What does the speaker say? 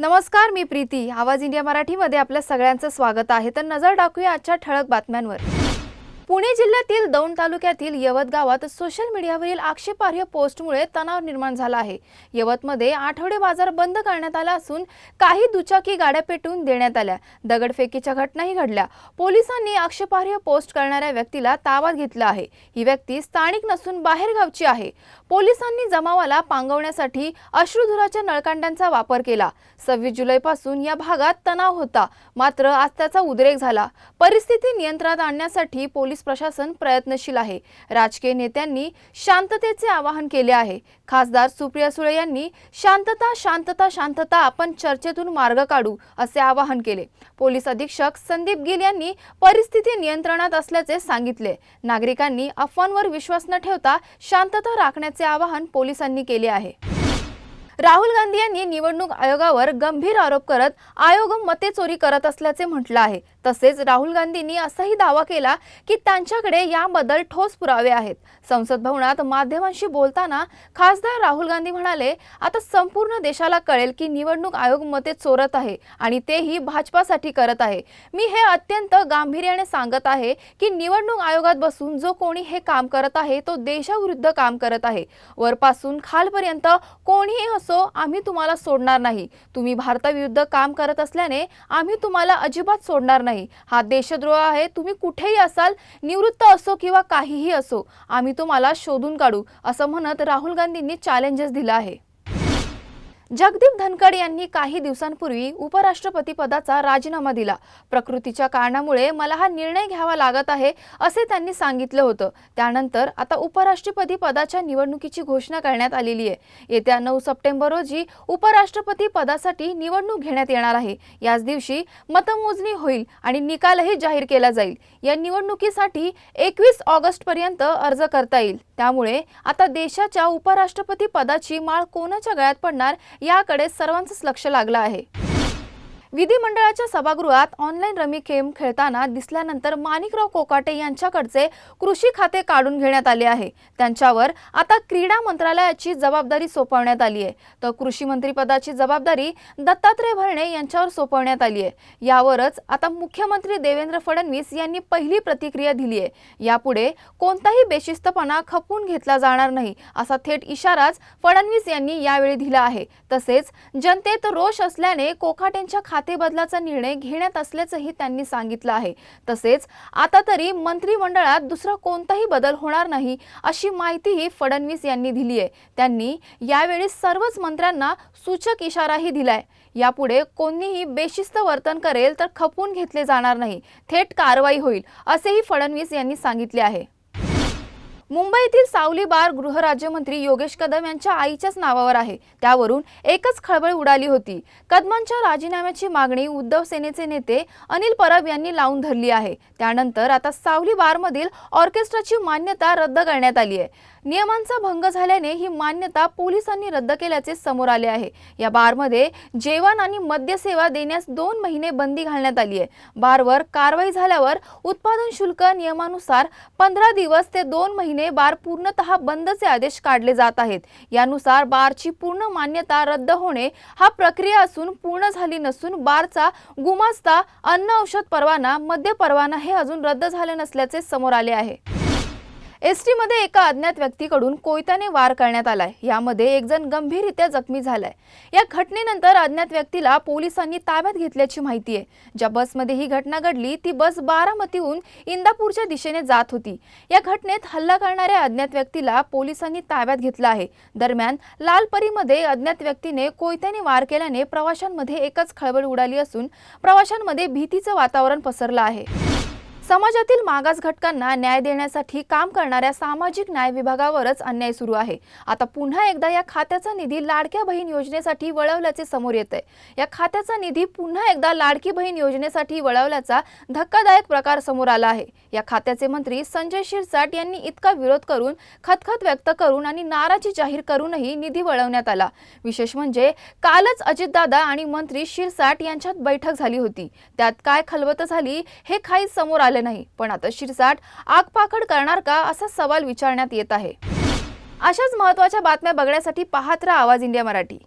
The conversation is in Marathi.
नमस्कार मी प्रीती. आवाज इंडिया मराठीमध्ये आपल्या सगळ्यांचं स्वागत आहे. तर नजर टाकूया आजच्या ठळक बातम्यांवर. पुणे जिल्ह्यातील दौंड तालुक्यातील यवत गावात सोशल मीडियावरील आक्षेपार्ह पोस्टमुळे तणाव निर्माण झाला आहे. यवतमध्ये आठवडे बाजार बंद करण्यात आला असून काही दुचाकी गाड्या पेटवून देण्यात आल्या. दगडफेकीच्या घटनाही घडल्या. पोलिसांनी आक्षेपार्ह पोस्ट करणाऱ्या व्यक्तीला ताब्यात घेतला आहे. ही व्यक्ती स्थानिक नसून बाहेरगावची आहे. पोलिसांनी जमावाला पांगवण्यासाठी अश्रुधुराच्या नळकांड्यांचा वापर केला. सव्वीस जुलैपासून या भागात तणाव होता. मात्र आज त्याचा उद्रेक झाला. परिस्थिती नियंत्रणात आणण्यासाठी पोलीस प्रशासन प्रयत्नशील आहे. राजकीय नेत्यांनी शांततेचे आवाहन केले आहे. खासदार सुप्रिया सुळे यांनी शांतता शांतता शांतता आपण चर्चेतून मार्ग काढू असे आवाहन केले. पोलीस अधीक्षक संदीप गिल यांनी परिस्थिती नियंत्रणात असल्याचे सांगितले. नागरिकांनी अफवांवर विश्वास न ठेवता शांतता राखण्याचे आवाहन पोलिसांनी केले आहे. राहुल गांधी यांनी निवडणूक आयोगावर गंभीर आरोप करत आयोग मते चोरी करत असल्याचे म्हटलं आहे. तसेच राहुल गांधींनी असाही दावा केला की त्यांच्याकडे याबद्दल ठोस पुरावे आहेत. संसद भवनात माध्यमांशी बोलताना खासदार राहुल गांधी म्हणाले आता संपूर्ण देशाला कळेल की निवडणूक आयोग मते चोरत आहे आणि तेही भाजपासाठी करत आहे. मी हे अत्यंत गांभीर्याने सांगत आहे की निवडणूक आयोगात बसून जो कोणी हे काम करत आहे तो देशाविरुद्ध काम करत आहे. वरपासून खालपर्यंत कोणीही असो आम्ही तुम्हाला सोडणार नाही. तुम्ही भारताविरुद्ध काम करत असल्याने आम्ही तुम्हाला अजिबात सोडणार नाही. नाही. हा देशद्रोह आहे. तुम्ही कुठेही असाल निवृत्त असो किंवा काहीही असो आम्ही तुम्हाला शोधून काढू असं म्हणत राहुल गांधींनी चॅलेंजेस दिलं आहे. जगदीप धनखड यांनी काही दिवसांपूर्वी उपराष्ट्रपती पदाचा राजीनामा दिला. प्रकृतीच्या कारणामुळे मला हा निर्णय घ्यावा लागत आहे असे त्यांनी सांगितलं होतं. त्यानंतर आता उपराष्ट्रपती पदाच्या निवडणुकीची घोषणा करण्यात आलेली आहे. येत्या नऊ सप्टेंबर रोजी उपराष्ट्रपती पदासाठी निवडणूक घेण्यात येणार आहे. याच दिवशी मतमोजणी होईल आणि निकालही जाहीर केला जाईल. या निवडणुकीसाठी एकवीस ऑगस्ट पर्यंत अर्ज करता येईल. त्यामुळे आता देशाच्या उपराष्ट्रपती पदाची माळ कोणाच्या गळ्यात पडणार याकडे सर्वांचंच लक्ष लागलं आहे. विधिमंडळाच्या सभागृहात ऑनलाईन रमी गेम खेळताना दिसल्यानंतर माणिकराव कोकाटे यांच्याकडचे कृषी खाते काढून घेण्यात आले आहे. त्यांच्यावर आता क्रीडा मंत्रालयाची जबाबदारी सोपवण्यात आली आहे. तर कृषी मंत्रीपदाची जबाबदारी दत्तात्रय भरणे यांच्यावर सोपवण्यात आली आहे. यावरच आता मुख्यमंत्री देवेंद्र फडणवीस यांनी पहिली प्रतिक्रिया दिली आहे. यापुढे कोणताही बेशिस्तपणा खपवून घेतला जाणार नाही असा थेट इशाराच फडणवीस यांनी यावेळी दिला आहे. तसेच जनतेत रोष असल्याने कोकाटेंच्या खातेबदलाचा निर्णय घेण्यात असल्याचंही त्यांनी सांगितलं आहे. तसेच आता तरी मंत्रिमंडळात दुसरा कोणताही बदल होणार नाही अशी माहितीही फडणवीस यांनी दिली आहे. त्यांनी यावेळी सर्वच मंत्र्यांना सूचक इशाराही दिलाय. यापुढे कोणीही बेशिस्त वर्तन करेल तर खपून घेतले जाणार नाही. थेट कारवाई होईल असेही फडणवीस यांनी सांगितले आहे. मुंबईतील सावली बार गृहराज्यमंत्री योगेश कदम यांच्या आईच्याच नावावर आहे. त्यावरून एकच खळबळ उडाली होती. कदमांच्या राजीनाम्याची मागणी उद्धव सेनेचे नेते अनिल परब यांनी लावून धरली आहे. त्यानंतर आता सावली बारमधील ऑर्केस्ट्राची मान्यता रद्द करण्यात आली आहे. नियमांचा भंग झाल्याने ही मान्यता पोलिसांनी रद्द केल्याचे समोर आले आहे. या बारमध्ये जेवण आणि मद्यसेवा देण्यास दोन महिने बंदी घालण्यात आली आहे. बारवर कारवाई झाल्यावर उत्पादन शुल्क नियमानुसार पंधरा दिवस ते दोन महिने बार पूर्णतः बंदचे आदेश काढले जात आहेत. यानुसार बारची पूर्ण मान्यता रद्द होणे हा प्रक्रिया असून पूर्ण झाली नसून बारचा गुमास्ता अन्न औषध परवाना मद्य परवाना हे अजून रद्द झाले नसल्याचे समोर आले आहे. एस एका अज्ञात व्यक्तीकडून कोयत्याने वार करण्यात आलाय. यामध्ये एक जण गंभीररित्या जखमी झालाय. या घटनेनंतर अज्ञात व्यक्तीला पोलिसांनी ताब्यात घेतल्याची माहिती आहे. ज्या बसमध्ये ही घटना घडली ती बस बारामतीहून इंदापूरच्या दिशेने जात होती. या घटनेत हल्ला करणाऱ्या अज्ञात व्यक्तीला पोलिसांनी ताब्यात घेतलं आहे. दरम्यान लालपरीमध्ये अज्ञात व्यक्तीने कोयत्याने वार केल्याने प्रवाशांमध्ये एकच खळबळ उडाली असून प्रवाशांमध्ये भीतीचं वातावरण पसरलं आहे. समाजातील मागास घटकांना न्याय देण्यासाठी काम करणाऱ्या सामाजिक न्याय विभागावरच अन्याय सुरू आहे. आता पुन्हा एकदा या खात्याचा निधी लाडक्या बहीण योजनेसाठी वळवल्याचे समोर येत आहे. या खात्याचा निधी पुन्हा एकदा लाडकी बहीण योजनेसाठी वळवल्याचा धक्कादायक प्रकार समोर आला आहे. या खात्याचे मंत्री संजय शिरसाट यांनी इतका विरोध करून खतखत व्यक्त करून आणि नाराजी जाहीर करूनही निधी वळवण्यात आला. विशेष म्हणजे कालच अजितदादा आणि मंत्री शिरसाट यांच्यात बैठक झाली होती. त्यात काय खलबत झाली हे काहीच समोर आले नाही. पण आता शिरसाट आगपाखड करणार का असा सवाल विचारण्यात येत आहे. अशाच महत्त्वाच्या बातम्या बघण्यासाठी पाहत राहा आवाज इंडिया मराठी.